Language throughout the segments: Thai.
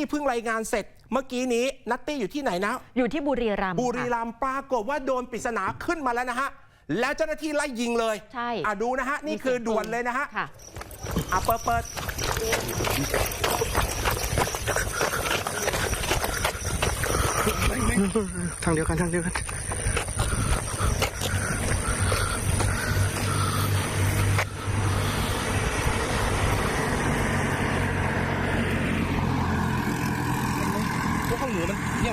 ตี้เพิ่งรายงานเสร็จ เมื่อกี้นี้นัตตี้อยู่ที่ไหนนะ อยู่ที่บุรีรัมย์บุรีค่ะรัมย์ปรากฏว่าโดนปริศนาขึ้นมาแล้วนะฮะ แล้วเจ้าหน้าที่ไล่ยิงเลยใช่อะดูนะฮะ นี่คือด่วนเลยนะฮะค่ะอะเปิดเปิดทางเดียวกันทางเดียวกัน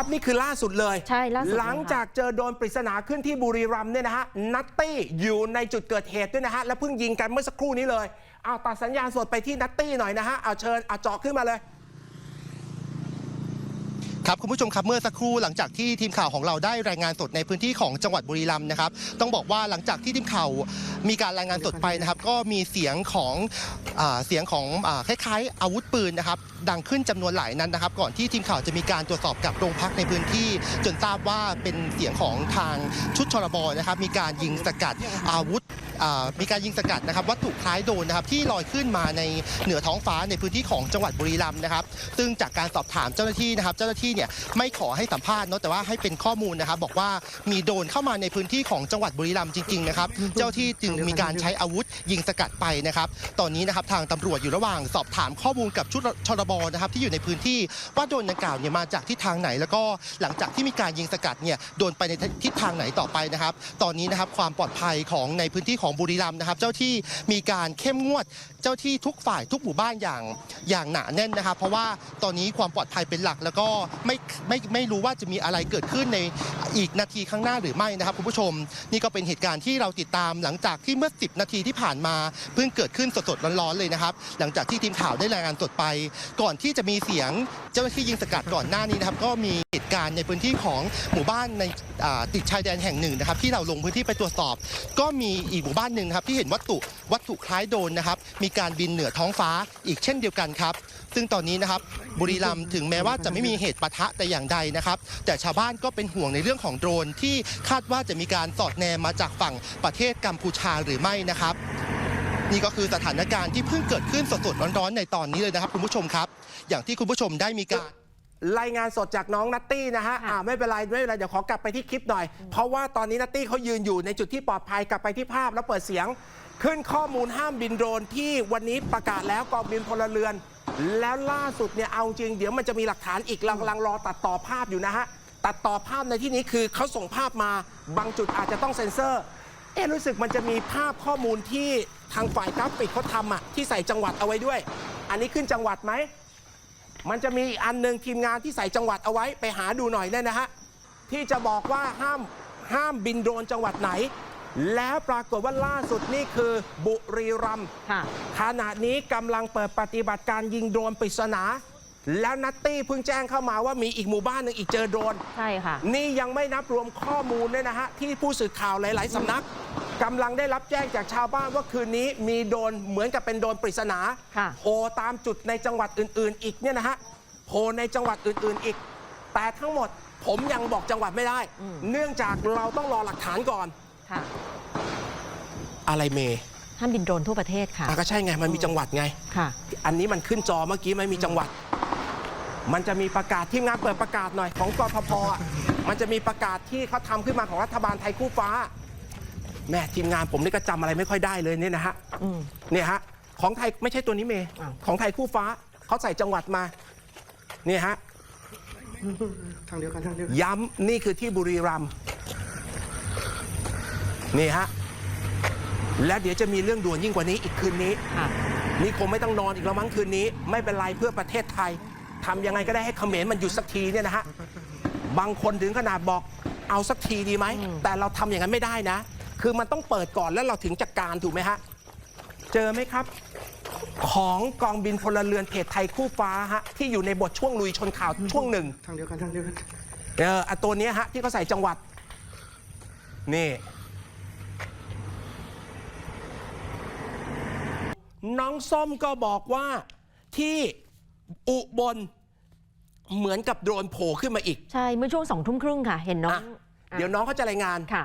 ครับนี่คือล่าสุดเลยใช่ล่าสุดเลยค่ะ หลังจากเจอโดนปริศนาขึ้นที่บุรีรัมย์เนี่ยนะฮะนัตตี้อยู่ในจุดเกิดเหตุด้วยนะฮะ และเพิ่งยิงกันเมื่อสักครู่นี้เลยเอาตัดสัญญาณสดไปที่นัตตี้หน่อยนะฮะเอาเชิญเอาเจาะขึ้นมาเลย ครับคุณผู้ชมครับเมื่อสักครู่หลังจากที่ทีมข่าวของเราได้รายงานสดในพื้นที่ของจังหวัดบุรีรัมย์นะครับ ต้องบอกว่าหลังจากที่ทีมข่าวมีการรายงานสดไปนะครับ ก็มีเสียงของอเสียงของอคล้ายๆอาวุธปืนนะครับ ดังขึ้นจำนวนหลายนัดนนะครับ ก่อนที่ทีมข่าวจะมีการตรวจสอบกับโรงพักในพื้นที่ จนทราบว่าเป็นเสียงของทางชุดชรบนะครับ มีการยิงสกัดอาวุธ มีการยิงสกัดนะครับวัตถุคล้ายโดนนะครับที่ลอยขึ้นมาในเหนือท้องฟ้าในพื้นที่ของจังหวัดบุรีรัมย์นะครับ ซึ่งจากการสอบถามเจ้าหน้าที่นะครับ เจ้าหน้าที่เนี่ยไม่ขอให้สัมภาษณ์เนอะแต่ว่าให้เป็นข้อมูลนะครับ บอกว่ามีโดนเข้ามาในพื้นที่ของจังหวัดบุรีรัมย์จริงๆนะครับ เจ้าที่จึงมีการใช้อาวุธยิงสกัดไปนะครับ ตอนนี้นะครับทางตำรวจอยู่ระหว่างสอบถามข้อมูลกับชุดชรบนะครับที่อยู่ในพื้นที่ว่าโดนดังกล่าวเนี่ยมาจากทิศทางไหน แล้วก็หลังจากที่มีการยิงสกัดเนี่ยโดนไปในทิศทางไหนต่อไปนะครับ ตอนนี้นะครับความปลอดภัยของในพื้นที่ของบุรีรัมย์นะครับ เจ้าที่มีการเข้มงวดเจ้าที่ทุกฝ่ายทุกหมู่บ้านอย่างอย่างหนาแน่นนะครับ เพราะว่าตอนนี้ความปลอดภัยเป็นหลัก แล้วก็ไม่ไม่ไม่รู้ว่าจะมีอะไรเกิดขึ้นในอีกนาทีข้างหน้าหรือไม่นะครับคุณผู้ชม นี่ก็เป็นเหตุการณ์ที่เราติดตามหลังจากที่เมื่อ 10 นาทีที่ผ่านมาเพิ่งเกิดขึ้นสดๆร้อนๆเลยนะครับ หลังจากที่ทีมข่าวได้รายงานสดไป ก่อนที่จะมีเสียงเจ้าหน้าที่ยิงสกัดก่อนหน้านี้นะครับก็มีเหตุการณ์ในพื้นที่ของหมู่บ้านในติดชายแดนแห่งหนึ่งนะครับที่เราลงพื้นที่ไปตรวจสอบ ก็มีอีกหมู่บ้านหนึ่งครับที่เห็นวัตถุ วัตถุคล้ายโดรนนะครับ มีการบินเหนือท้องฟ้าอีกเช่นเดียวกันครับ ซึ่งตอนนี้นะครับบุรีรัมย์ถึงแม้ว่าจะไม่มีเหตุปะทะแต่อย่างใดนะครับ แต่ชาวบ้านก็เป็นห่วงในเรื่องของโดรนที่คาดว่าจะมีการสอดแนมมาจากฝั่งประเทศกัมพูชาหรือไม่นะครับ นี่ก็คือสถานการณ์ที่เพิ่งเกิดขึ้นสดๆร้อนๆในตอนนี้เลยนะครับคุณผู้ชมครับ อย่างที่คุณผู้ชมได้มีการรายงานสดจากน้องนัตตี้นะฮะค่ะอ่าไม่เป็นไรไม่เป็นไรเดี๋ยวขอกลับไปที่คลิปหน่อย เพราะว่าตอนนี้นัตตี้เขายืนอยู่ในจุดที่ปลอดภัยกลับไปที่ภาพแล้วเปิดเสียง ขึ้นข้อมูลห้ามบินโดรนที่วันนี้ประกาศแล้วกองบินพลเรือน แล้วล่าสุดเนี่ยเอาจริง เดี๋ยวมันจะมีหลักฐานอีกเรากำลังรอตัดต่อภาพอยู่นะฮะตัดต่อภาพในที่นี้คือเขาส่งภาพมาบางจุดอาจจะต้องเซ็นเซอร์ เอ๊ะรู้สึกมันจะมีภาพข้อมูลที่ทางฝ่ายกราฟิกเขาทำอะที่ใส่จังหวัดเอาไว้ด้วย อันนี้ขึ้นจังหวัดไหมมันจะมีอีกอันหนึ่งทีมงานที่ใส่จังหวัดเอาไว้ไปหาดูหน่อยเนี่ยนะฮะที่จะบอกว่าห้ามห้ามบินโดรนจังหวัดไหน แล้วปรากฏว่าล่าสุดนี่คือบุรีรัมย์ค่ะขณะนี้กำลังเปิดปฏิบัติการยิงโดรนปริศนา แล้วนัตตี้เพิ่งแจ้งเข้ามาว่ามีอีกหมู่บ้านหนึ่งอีกเจอโดรน ใช่ค่ะ นี่ยังไม่นับรวมข้อมูลเนี่ยนะฮะ ที่ผู้สื่อข่าวหลาย ๆสำนักกำลังได้รับแจ้งจากชาวบ้านว่าคืนนี้มีโดรนเหมือนกับเป็นโดรนปริศนาค่ะ โผล่ตามจุดในจังหวัดอื่น ๆ อีกเนี่ยนะฮะโผล่ในจังหวัดอื่น ๆ อีก แต่ทั้งหมดผมยังบอกจังหวัดไม่ได้ อืม เนื่องจากเราต้องรอหลักฐานก่อน ค่ะอะไรเมย์ห้ามบินโดรนทั่วประเทศค่ะ อะก็ใช่ไงมันมีจังหวัดไง ค่ะ อันนี้มันขึ้นจอเมื่อกี้ไม่มีจังหวัด มันจะมีประกาศทีมงานเปิดประกาศหน่อย ของกพพอะมันจะมีประกาศที่เขาทำขึ้นมาของรัฐบาลไทยคู่ฟ้าแม่ทีมงานผมนี่ก็จำอะไรไม่ค่อยได้เลยเนี่ยนะฮะอืม เนี่ยฮะของไทยไม่ใช่ตัวนี้เมย์อ้าว ของไทยคู่ฟ้าเขาใส่จังหวัดมาเนี่ยฮะ ทางเดียวกันทางเดียวกันย้ำนี่คือที่บุรีรัมย์ นี่ฮะ และเดี๋ยวจะมีเรื่องด่วนยิ่งกว่านี้อีกคืนนี้ ค่ะ นี่คงไม่ต้องนอนอีกแล้วมั้งคืนนี้ ไม่เป็นไรเพื่อประเทศไทยทำยังไงก็ได้ให้เขมรมันหยุดสักทีเนี่ยนะฮะบางคนถึงขนาดบอกเอาสักทีดีไหมอืมแต่เราทำอย่างนั้นไม่ได้นะ คือมันต้องเปิดก่อนแล้วเราถึงจัดการถูกไหมฮะ เจอไหมครับ ของกองบินพลเรือนเพจไทยคู่ฟ้าฮะที่อยู่ในบทช่วงลุยชนข่าวช่วงหนึ่ง ทางเดียวกันทางเดียวกัน เอออะตัวเนี้ยฮะ ที่เขาใส่จังหวัด นี่ น้องส้มก็บอกว่าที่อุบลเหมือนกับโดรนโผล่ขึ้นมาอีก ใช่ เมื่อช่วงสองทุ่มครึ่งค่ะ เห็นน้องอะเดี๋ยวน้องเขาจะรายงานค่ะ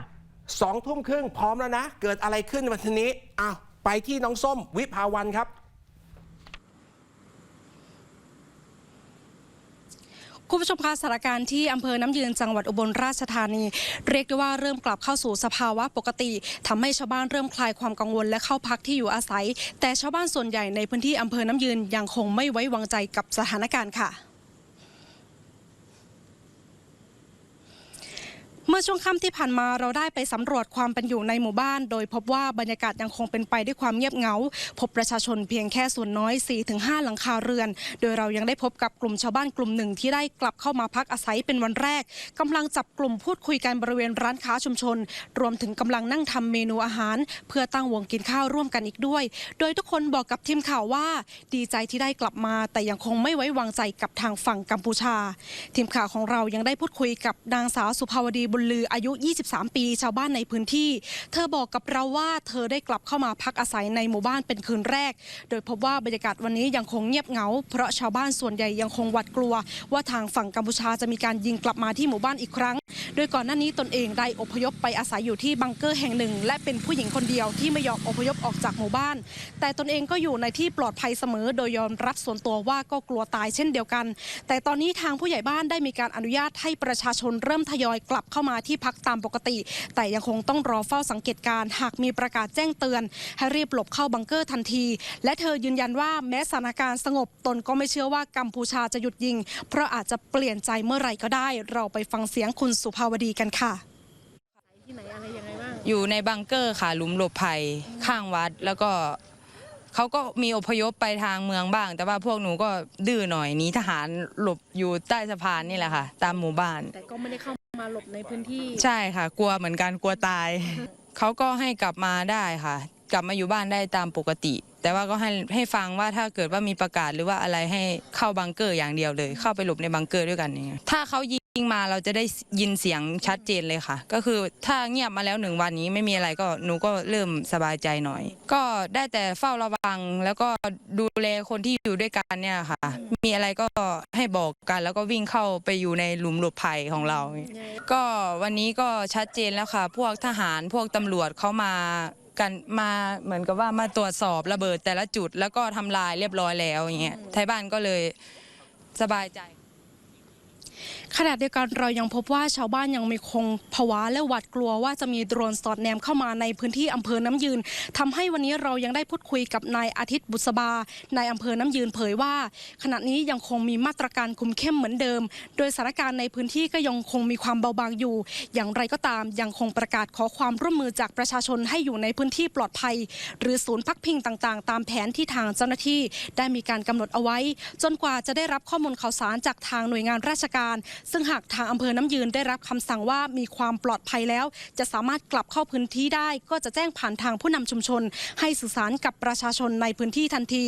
สองทุ่มครึ่งพร้อมแล้วนะ เกิดอะไรขึ้นวันนี้อ้าวไปที่น้องส้มวิภาวันครับ คุณผู้ชมคะสถานการณ์ที่อำเภอน้ำยืนจังหวัดอุบลราชธานี เรียกได้ว่าเริ่มกลับเข้าสู่สภาวะปกติทำให้ชาวบ้านเริ่มคลายความกังวลและเข้าพักที่อยู่อาศัย แต่ชาวบ้านส่วนใหญ่ในพื้นที่อำเภอน้ำยืนยังคงไม่ไว้วางใจกับสถานการณ์ค่ะ เมื่อช่วงค่ำที่ผ่านมาเราได้ไปสำรวจความเป็นอยู่ในหมู่บ้าน โดยพบว่าบรรยากาศยังคงเป็นไปด้วยความเงียบเหงา พบประชาชนเพียงแค่ส่วนน้อย 4-5 หลังคาเรือน โดยเรายังได้พบกับกลุ่มชาวบ้านกลุ่มหนึ่งที่ได้กลับเข้ามาพักอาศัยเป็นวันแรกกำลังจับกลุ่มพูดคุยกันบริเวณร้านค้าชุมชน รวมถึงกำลังนั่งทำเมนูอาหาร เพื่อตั้งวงกินข้าวร่วมกันอีกด้วย โดยทุกคนบอกกับทีมข่าวว่า ดีใจที่ได้กลับมา แต่ยังคงไม่ไว้วางใจกับทางฝั่งกัมพูชา ทีมข่าวของเรายังได้พูดคุยกับนางสาวสุภาวดีบุญลืออายุ 23 ปี ชาวบ้านในพื้นที่ เธอบอกกับเราว่าเธอได้กลับเข้ามาพักอาศัยในหมู่บ้านเป็นคืนแรก โดยพบว่าบรรยากาศวันนี้ยังคงเงียบเหงา เพราะชาวบ้านส่วนใหญ่ยังคงหวาดกลัว ว่าทางฝั่งกัมพูชาจะมีการยิงกลับมาที่หมู่บ้านอีกครั้ง โดยก่อนหน้านี้ตนเองได้อพยพไปอาศัยอยู่ที่บังเกอร์แห่งหนึ่ง และเป็นผู้หญิงคนเดียวที่ไม่ยอมอพยพออกจากหมู่บ้าน แต่ตนเองก็อยู่ในที่ปลอดภัยเสมอ โดยยอมรับส่วนตัวว่าก็กลัวตายเช่นเดียวกัน แต่ตอนนี้ทางผู้ใหญ่บ้านได้มีการอนุญาตให้ประชาชนเริ่มทยอยกลับเข้ามาที่พักตามปกติ แต่ยังคงต้องรอเฝ้าสังเกตการณ์หากมีประกาศแจ้งเตือน ให้รีบหลบเข้าบังเกอร์ทันที และเธอยืนยันว่าแม้สถานการณ์สงบตนก็ไม่เชื่อว่ากัมพูชาจะหยุดยิง เพราะอาจจะเปลี่ยนใจเมื่อไหร่ก็ได้ เราไปฟังเสียงคุณสุภาวดีกันค่ะอยู่ในบังเกอร์ค่ะหลุมหลบภัยข้างวัดแล้วก็ เขาก็มีอพยพไปทางเมืองบ้าง แต่ว่าพวกหนูก็ดื้อหน่อยหนีทหารหลบอยู่ใต้สะพานนี่แหละค่ะ ตามหมู่บ้าน แต่ก็ไม่ได้เข้ามาหลบในพื้นที่ ใช่ค่ะ กลัวเหมือนกันกลัวตาย เขาก็ให้กลับมาได้ค่ะ กลับมาอยู่บ้านได้ตามปกติ แต่ว่าก็ให้ให้ฟังว่าถ้าเกิดว่ามีประกาศหรือว่าอะไรให้เข้าบังเกอร์อย่างเดียวเลย เข้าไปหลบในบังเกอร์ด้วยกันอย่างเงี้ยถ้าเขายิงิ่งมาเราจะได้ยินเสียงชัดเจนเลยค่ะ ก็คือถ้าเงียบมาแล้วหนึ่งวันนี้ไม่มีอะไรก็หนูก็เริ่มสบายใจหน่อย ก็ได้แต่เฝ้าระวังแล้วก็ดูแลคนที่อยู่ด้วยกันเนี่ยค่ะ มีอะไรก็ให้บอกกัน แล้วก็วิ่งเข้าไปอยู่ในหลุมหลบภัยของเรา ก็วันนี้ก็ชัดเจนแล้วค่ะ พวกทหารพวกตำรวจเขามากันมาเหมือนกับว่ามาตรวจสอบระเบิดแต่ละจุด แล้วก็ทำลายเรียบร้อยแล้วอย่างเงี้ยไทยบ้านก็เลยสบายใจ ขณะเดียวกันเรายังพบว่าชาวบ้านยังมีคงภาวะและหวาดกลัวว่าจะมีโดรนสอดแนมเข้ามาในพื้นที่อำเภอน้ำยืนทำให้วันนี้เรายังได้พูดคุยกับนายอาทิตย์บุษบานายอำเภอน้ำยืนเผยว่า ขณะนี้ยังคงมีมาตรการคุมเข้มเหมือนเดิม โดยสถานการณ์ในพื้นที่ก็ยังคงมีความเบาบางอยู่ อย่างไรก็ตามยังคงประกาศขอความร่วมมือจากประชาชนให้อยู่ในพื้นที่ปลอดภัย หรือศูนย์พักพิงต่างๆ ตามแผนที่ทางเจ้าหน้าที่ได้มีการกำหนดเอาไว้ จนกว่าจะได้รับข้อมูลข่าวสารจากทางหน่วยงานราชการซึ่งหากทางอำเภอน้ำยืนได้รับคำสั่งว่ามีความปลอดภัยแล้ว จะสามารถกลับเข้าพื้นที่ได้ ก็จะแจ้งผ่านทางผู้นำชุมชน ให้สื่อสารกับประชาชนในพื้นที่ทันที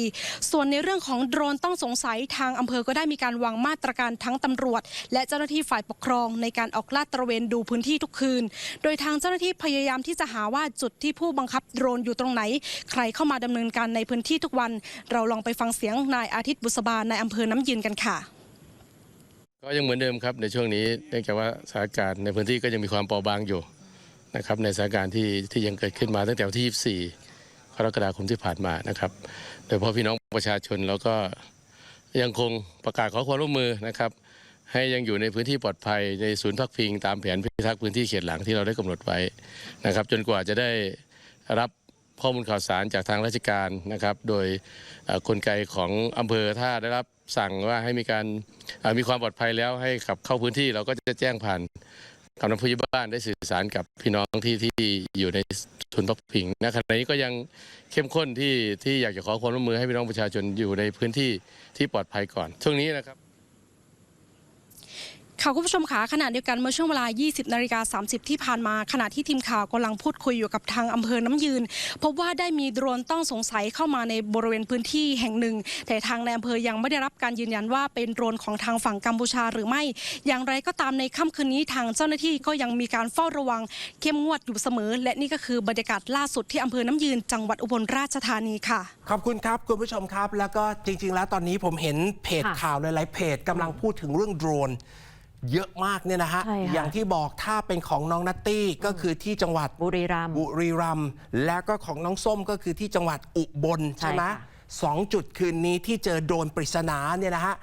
ส่วนในเรื่องของโดรนต้องสงสัยทางอำเภอก็ได้มีการวางมาตรการทั้งตำรวจ และเจ้าหน้าที่ฝ่ายปกครองในการออกลาดตระเวนดูพื้นที่ทุกคืน โดยทางเจ้าหน้าที่พยายามที่จะหาว่าจุดที่ผู้บังคับโดรนอยู่ตรงไหน ใครเข้ามาดำเนินการในพื้นที่ทุกวัน เราลองไปฟังเสียงนายอาทิตย์บุษบาในอำเภอน้ำยืนกันค่ะ ก็ยังเหมือนเดิมครับในช่วงนี้เนื่องจากว่าสถานการณ์ในพื้นที่ก็ยังมีความเปราะบางอยู่นะครับในสถานการณ์ที่ที่ยังเกิดขึ้นมาตั้งแต่วันที่ 24กรกฎาคมที่ผ่านมานะครับ โดยเฉพาะพี่น้องประชาชนแล้วก็ยังคงประกาศขอความร่วมมือนะครับ ให้ยังอยู่ในพื้นที่ปลอดภัยในศูนย์พักพิงตามแผนพิทักษ์พื้นที่เขตหลังที่เราได้กำหนดไว้นะครับ จนกว่าจะได้รับข้อมูลข่าวสารจากทางราชการนะครับ โดยกลไกของอำเภอถ้าได้รับ สั่งว่าให้มีการมีความปลอดภัยแล้วให้ขับเข้าพื้นที่เราก็จะแจ้งผ่านกำนันผู้ใหญ่บ้านได้สื่อสารกับพี่น้องที่ที่อยู่ในทุนพักพิงนะขณะนี้ก็ยังเข้มข้นที่ที่อยากจะขอความร่วมมือให้พี่น้องประชาชนอยู่ในพื้นที่ที่ปลอดภัยก่อนช่วงนี้นะครับ ค่ะคุณผู้ชมคะขณะเดียวกันเมื่อช่วงเวลา 20นาฬิกา30 ที่ผ่านมา ขณะที่ทีมข่าวกำลังพูดคุยอยู่กับทางอำเภอน้ำยืน พบว่าได้มีโดรนต้องสงสัยเข้ามาในบริเวณพื้นที่แห่งหนึ่ง แต่ทางในอำเภอยังไม่ได้รับการยืนยันว่าเป็นโดรนของทางฝั่งกัมพูชาหรือไม่ อย่างไรก็ตามในค่ำคืนนี้ทางเจ้าหน้าที่ก็ยังมีการเฝ้าระวัง เข้มงวดอยู่เสมอ และนี่ก็คือบรรยากาศล่าสุดที่อำเภอน้ำยืน จังหวัดอุบลราชธานีค่ะ ขอบคุณครับคุณผู้ชมครับ แล้วก็จริง ๆ แล้วตอนนี้ผมเห็นเพจค่ะข่าวหลายๆเพจกำลังพูดถึงเรื่องโดรน เยอะมากเนี่ยนะฮะ ใช่ค่ะ อย่างที่บอกถ้าเป็นของน้องนัตตี้ก็คือที่จังหวัดบุรีรัมย์ บุรีรัมย์แล้วก็ของน้องส้มก็คือที่จังหวัดอุบลใช่ใช่ไหมค่ะ สองจุดคืนนี้ที่เจอโดรนปริศนาเนี่ยนะฮะ